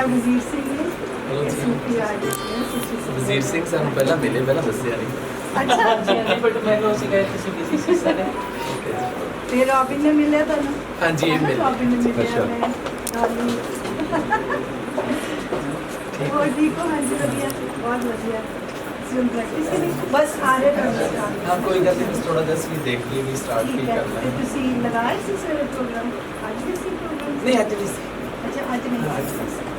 ਇਹ ਵਜ਼ੀਰ ਸਿੰਘ ਨੇ ਇਹ ਸੂਫੀ ਆ ਗਏ ਵਜ਼ੀਰ ਸਿੰਘ ਸਾਨੂੰ ਪਹਿਲਾਂ ਮਿਲੇ ਪਹਿਲਾਂ ਦੱਸਿਆ ਨਹੀਂ। ਅੱਛਾ ਨਹੀਂ ਬਟ ਮੈਨੂੰ ਅਸੀਂ ਗਏ ਤੁਸੀਂ ਬਿਜ਼ੀ ਸੀ ਸਾਰੇ। ਤੇ ਰੋਬਿਨ ਨੇ ਮਿਲਿਆ ਤੁਹਾਨੂੰ? ਹਾਂਜੀ ਇਹ ਹੈ ਨਾ, ਮਿਲੇ ਰੋਬਿਨ ਨੇ ਮਿਲਿਆ ਅੱਛਾ। ਮੈਂ ਤੁਹਾਨੂੰ ਹੋਰ ਠੀਕ ਹੋ? ਹਾਂਜੀ ਵਧੀਆ। ਬਹੁਤ ਵਧੀਆ। ਬਸ ਆ ਰਹੇ ਤੁਹਾਨੂੰ ਹਾਂ ਕੋਈ ਗੱਲ ਨਹੀਂ ਥੋੜਾ ਜਿਹਾ ਅਸੀਂ ਦੇਖ ਲਈਏ ਵੀ ਸਟਾਰਟ ਕੀ ਹੈ ਕਰਨਾ ਹੈ। ਤੁਸੀਂ ਲਗਾਏ ਸੀ ਸਰ ਪ੍ਰੋਗਰਾਮ ਅੱਜ ਵੀ ਸੀ ਪ੍ਰੋਗਰਾਮ ਨਹੀਂ ਅੱਜ ਨਹੀਂ ਸੀ। ਅੱਛਾ ਅੱਜ ਨਹੀਂ ਹਾਂ, ਸੀ।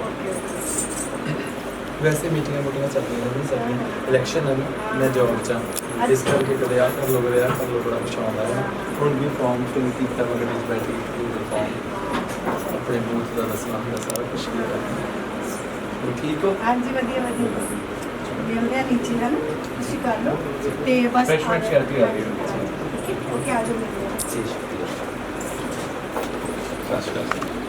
ਵੈਸੇ ਮੀਟਿੰਗਾਂ ਮੀਟਿੰਗਾਂ ਚੱਲ ਰਹੀਆਂ ਨੇ ਸਾਡੀ ਹਾਂ। ਇਲੈਕਸ਼ਨ ਹੈ ਨਾ, ਮੈਂ ਜੌਬ ਚ ਹਾਂ। ਇਸ। ਕਰਕੇ ਕਦੇ ਆ ਕਰ ਲੋ ਕਦੇ ਆ ਕਰ ਲੋ ਬੜਾ ਕੁਛ ਆਉਂਦਾ ਹੈ। ਹੁਣ ਵੀ ਫਾਰਮ ਫਿਲ ਕੀਤਾ ਮੈਂ ਵਿੱਚ ਬੈਠੀ ਪੂਰੇ ਫਾਰਮ ਆਪਣੇ ਬੂਥ ਦਾ ਦੱਸਣਾ ਹੁੰਦਾ ਸਾਰਾ ਕੁਝ ਹੈ। ਠੀਕ ਹੋ? ਹਾਂਜੀ ਵਧੀਆ ਵਧੀਆ। ਮਿਲਦੇ ਆ ਨੀਚੇ ਹੈ ਨਾ ਤੁਸੀਂ ਕਰ ਲਓ। ਤੇ ਬਸ Refreshment ਆ- ਕਰਕੇ ਆ ਗਏ ਹੋ ਓਕੇ ਆ ਜਾਓ ਜੀ ਸ਼ੁਕਰੀਆ। ਸਤਿ ਸ਼੍ਰੀ ਅਕਾਲ।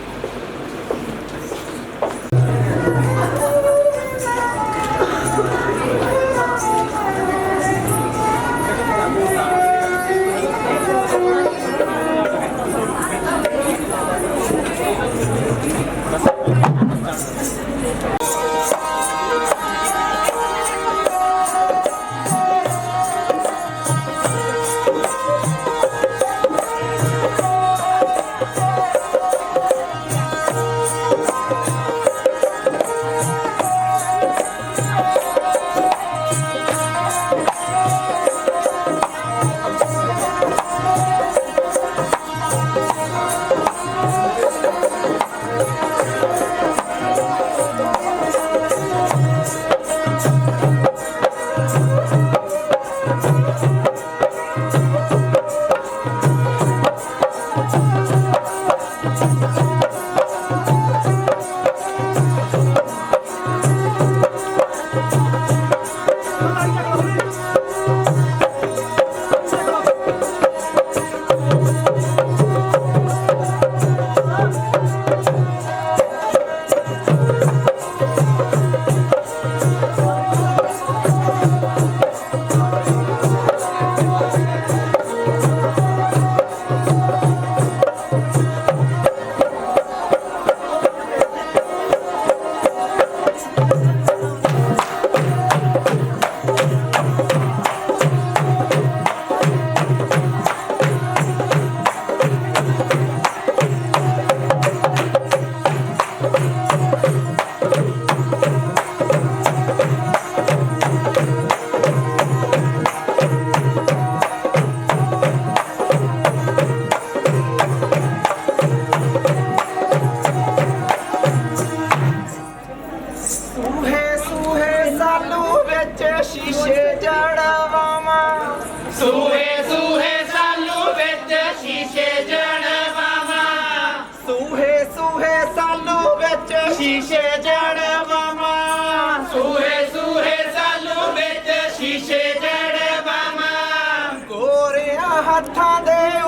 ਸ਼ੀਸ਼ੇ ਜੜਵਾਵਾਂ ਸੂਹੇ ਸੂਹੇ ਸਾਲੂ ਵਿੱਚ ਸ਼ੀਸ਼ੇ ਜੜਵਾਵਾਂ ਗੋਰਿਆਂ ਹੱਥਾਂ ਦੇ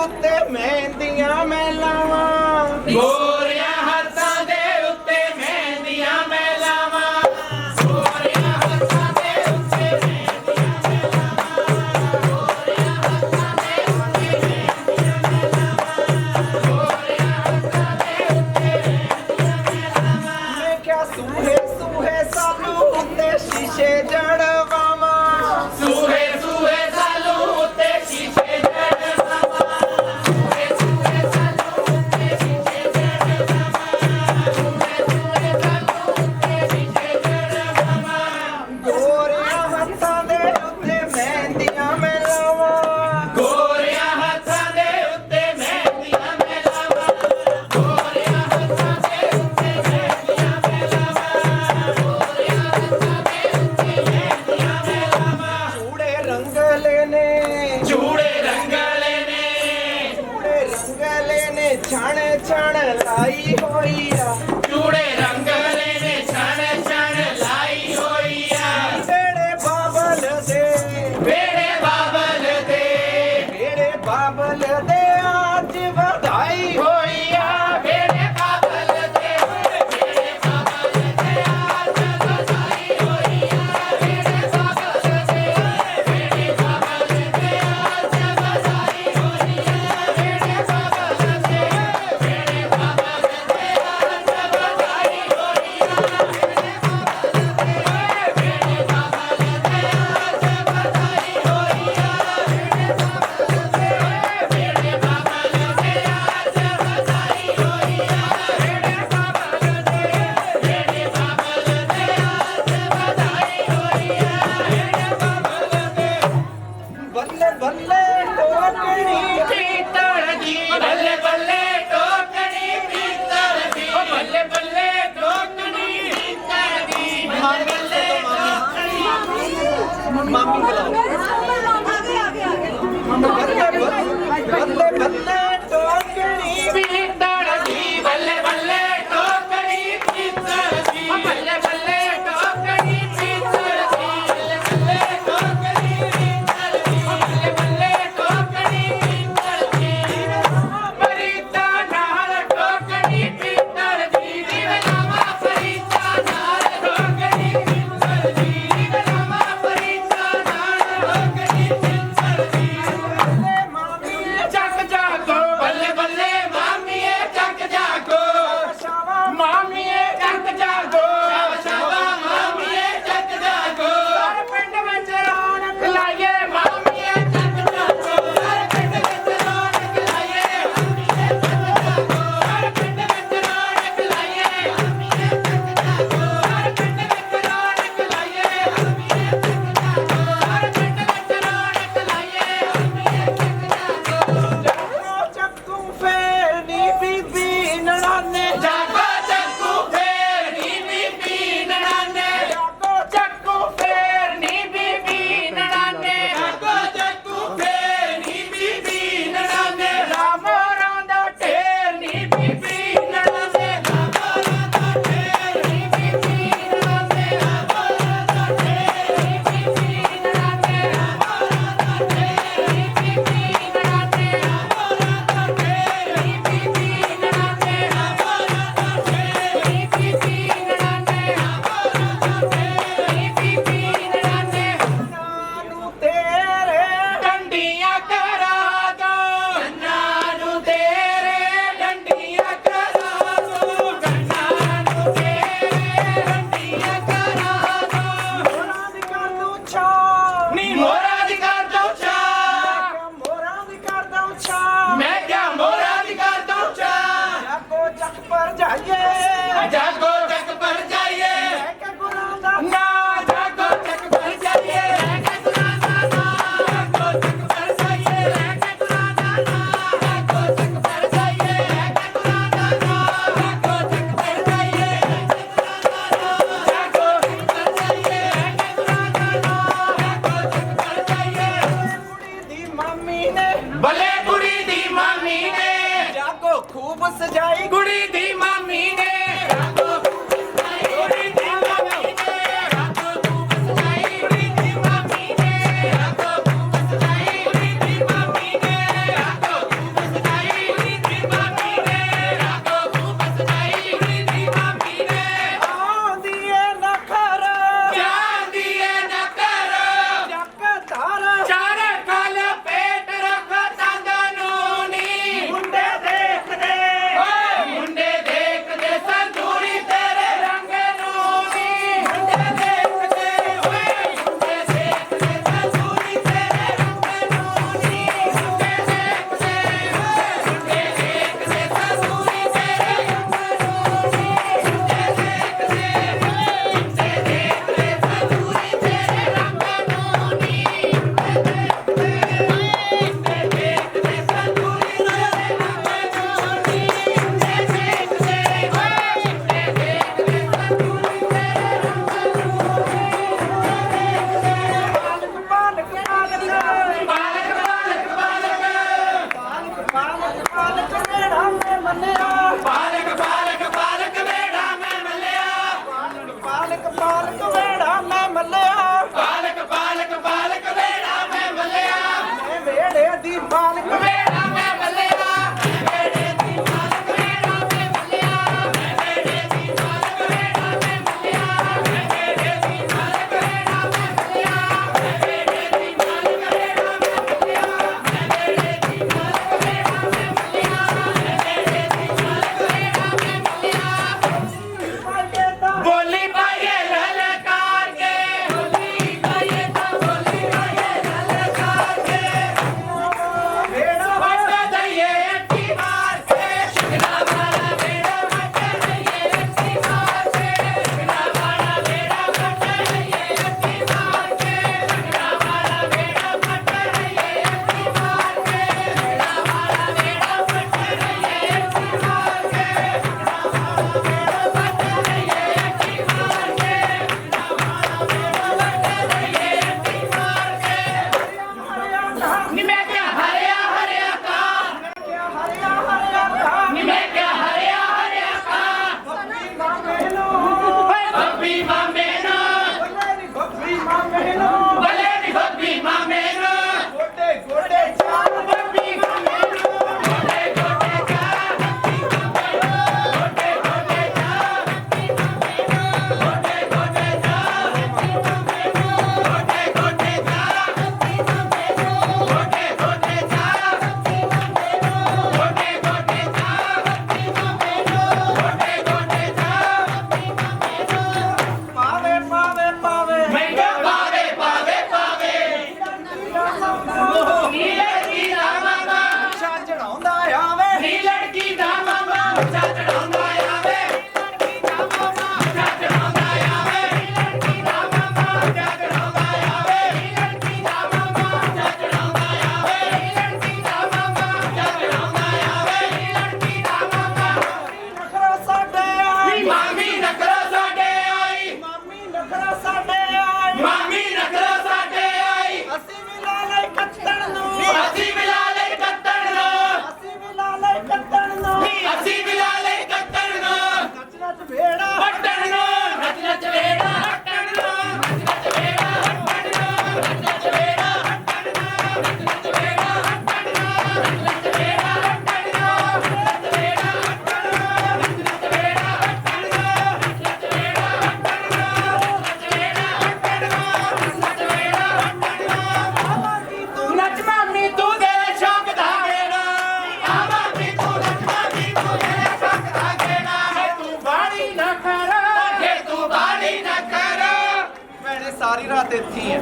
ਤਾਂ ਤੇਥੀ ਹੈ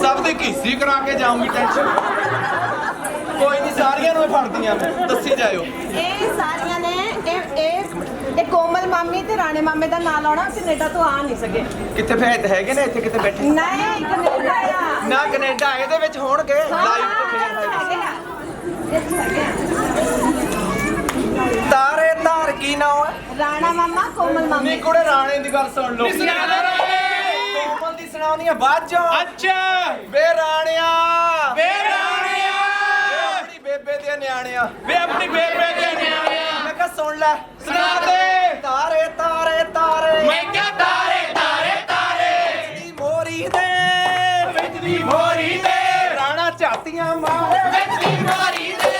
ਸਭ ਦੇ ਘੀਸੀ ਕਰਾ ਕੇ ਜਾਊਂਗੀ ਟੈਨਸ਼ਨ ਕੋਈ ਨਹੀਂ ਸਾਰੀਆਂ ਨੂੰ ਫੜਦੀਆਂ ਮੈਂ ਦੱਸੀ ਜਾਇਓ। ਇਹ ਸਾਰੀਆਂ ਨੇ ਇਹ ਇਹ ਇਹ ਕੋਮਲ ਮਾਮੀ ਤੇ ਰਾਣੇ ਮਾਮੇ ਦਾ ਨਾਂ ਲਾਉਣਾ ਕੈਨੇਡਾ ਤੋਂ ਆ ਨਹੀਂ ਸਕੇ। ਕਿੱਥੇ ਫੈਤ ਹੈਗੇ ਨੇ ਇੱਥੇ ਕਿਤੇ ਬੈਠੇ? ਨਹੀਂ ਕੈਨੇਡਾ ਨਾ ਕੈਨੇਡਾ ਇਹਦੇ ਵਿੱਚ ਹੋਣਗੇ ਲਾਈਵ ਤੋਂ ਫੇਰ ਤਾਰੇ ਧਾਰ ਕੀ ਨਾਮ ਹੈ? ਰਾਣਾ ਮਾਮਾ ਕੋਮਲ ਮਾਮੀ। ਨਹੀਂ ਕੁੜੇ ਰਾਣੇ ਦੀ ਗੱਲ ਸੁਣ ਲੋ ਸੁਣਾਉਂਦੀਆਂ ਬਾਜਾਂ ਅੱਛਾ। ਵੇ ਰਾਣਿਆ। ਵੇ ਰਾਣਿਆ। ਆਪਣੀ ਬੇਬੇ ਦੇ ਨਿਆਣਿਆਂ। ਵੇ ਆਪਣੀ ਬੇਬੇ ਦੇ ਨਿਆਣਿਆਂ। ਮੈਂ ਕਿਹਾ ਸੁਣ ਲੈ। ਸੁਣਾ ਦੇ। ਤਾਰੇ ਤਾਰੇ ਤਾਰੇ। ਮੈਂ ਕਿਹਾ ਤਾਰੇ ਤਾਰੇ ਤਾਰੇ। ਦੀ ਮੋਰੀ ਦੇ। ਵਿੱਚ ਮੋਰੀ ਦੇ। ਰਾਣਾ ਝਾਤੀਆਂ ਮਾਰੇ। ਵਿੱਚ ਮੋਰੀ ਦੇ।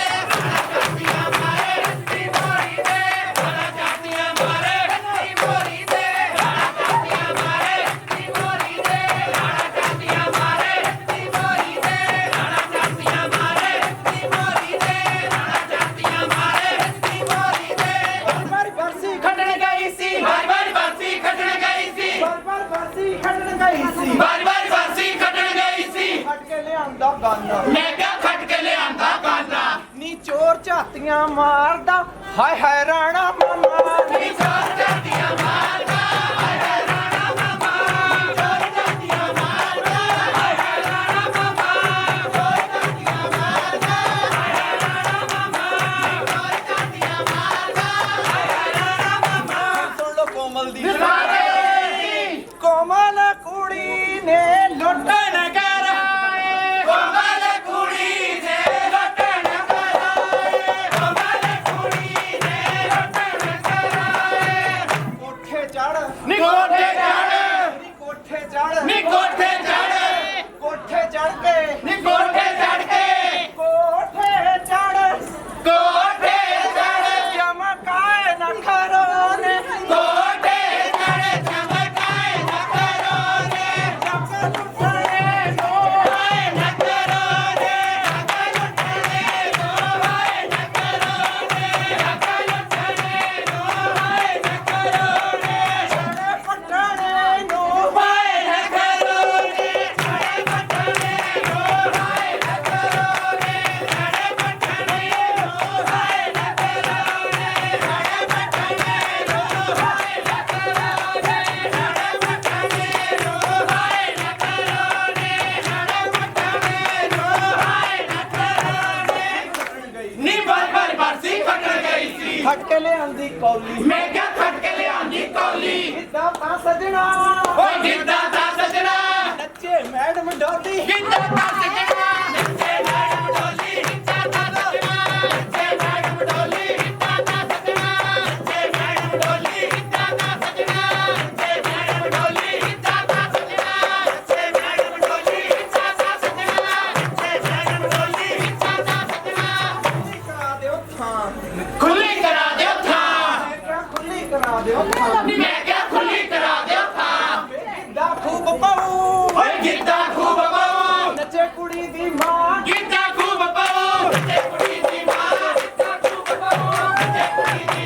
ਹਾਏ ਹਾਏ ਰਾਣਾ ਮਾਮਾ। ਨੀ ਚੋਰ ਜਾਂਦੀਆਂ ਮਾਰਦਾ ਹਾਏ ਹਾਏ ਰਾਣਾ ਮਾਮਾ ਚੋਰ ਜਾਂਦੀਆਂ ਮਾਰਦਾ ਹਾਏ ਹਾਏ ਰਾਣਾ ਮਾਮਾ ਚੋਰ ਜਾਂਦੀਆਂ ਮਾਰਦਾ ਹਾਏ ਹਾਏ ਰਾਣਾ ਮਾਮਾ ਚੋਰ ਜਾਂਦੀਆਂ ਮਾਰਦਾ ਹਾਏ ਹਾਏ ਰਾਣਾ ਮਾਮਾ ਸੁਣ ਲੋ ਕੋਮਲ ਦੀ। ਕੋਮਲ ਕੁੜੀ ਨੇ ਲੁੱਟਿਆ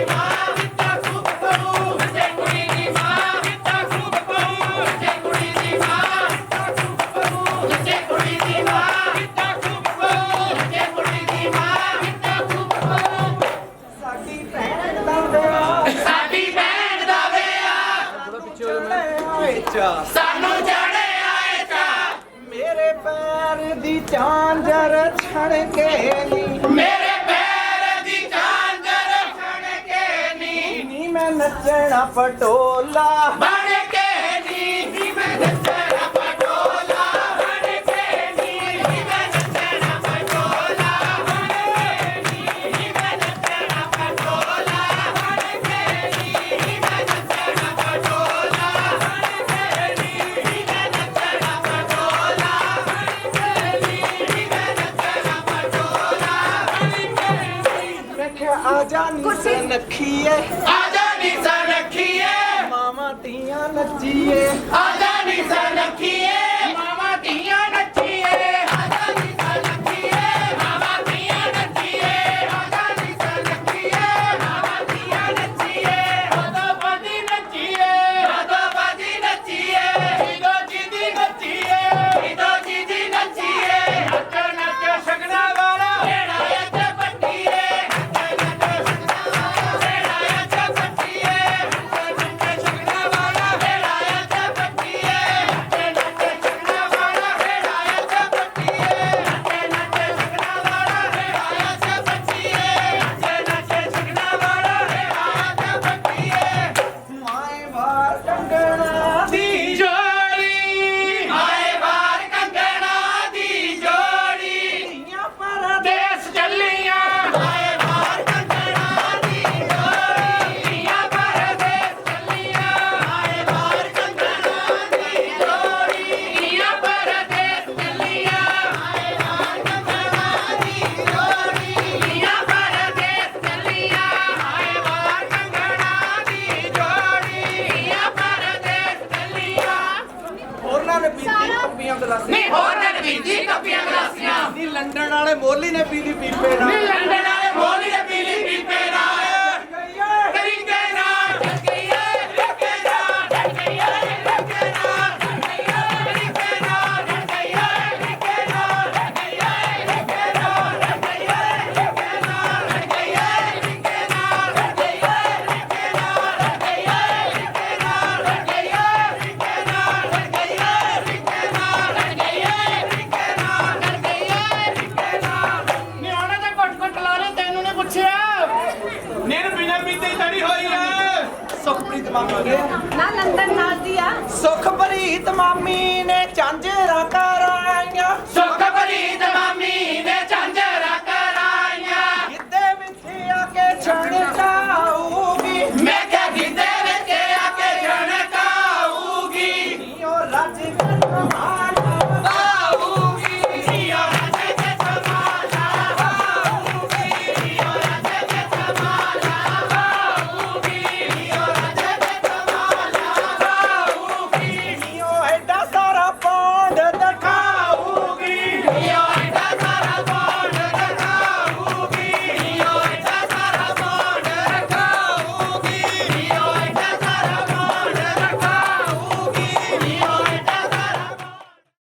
Bye. ਪਟੋਲਾ ਬਣ ਕੇ ਨੀਂਦੀ ਮੈਂ ਨੱਚਣਾ ਪਟੋਲਾ ਬਣ ਕੇ ਨੀਂਦੀ ਮੈਂ ਨੱਚਣਾ ਪਟੋਲਾ ਬਣ ਕੇ ਨੀਂਦੀ ਮੈਂ ਨੱਚਣਾ ਪਟੋਲਾ ਬਣ ਕੇ ਨੀਂਦੀ ਮੈਂ ਨੱਚਣਾ ਪਟੋਲਾ ਬਣ ਕੇ ਨੀਂਦੀ ਮੈਂ ਨੱਚਣਾ ਪਟੋਲਾ ਬਣ ਕੇ ਨੀਂਦੀ ਮੈਂ ਨੱਚਣਾ ਪਟੋਲਾ ਬਣ ਕੇ ਨੀਂਦੀ ਮੈਂ ਨੱਚਣਾ ਪਟੋਲਾ ਬਣ ਕੇ ਨੀਂਦੀ ਮੈਂ ਨੱਖੀਏ